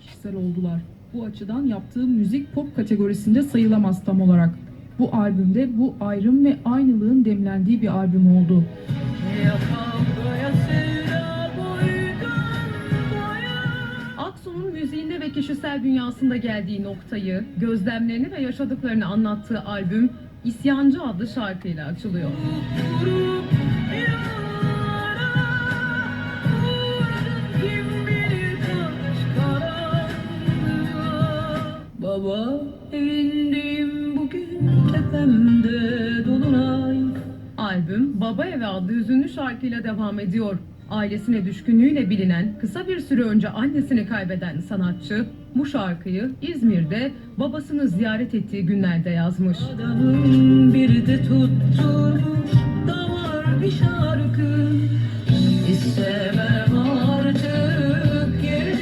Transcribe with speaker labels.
Speaker 1: kişisel oldular. Bu açıdan yaptığım müzik pop kategorisinde sayılamaz tam olarak. Bu albümde bu ayrım ve aynılığın demlendiği bir albüm oldu.
Speaker 2: Aksu'nun müziğinde ve kişisel dünyasında geldiği noktayı, gözlemlerini ve yaşadıklarını anlattığı albüm İsyancı adlı şarkıyla açılıyor.
Speaker 3: Baba evindeyim bugün tepemde dolunay
Speaker 2: Albüm Baba Evi adlı hüzünlü şarkıyla devam ediyor. Ailesine düşkünlüğüyle bilinen, kısa bir süre önce annesini kaybeden sanatçı bu şarkıyı İzmir'de babasını ziyaret ettiği günlerde yazmış.
Speaker 3: Adamın bir de tutturmuş damar bir şarkı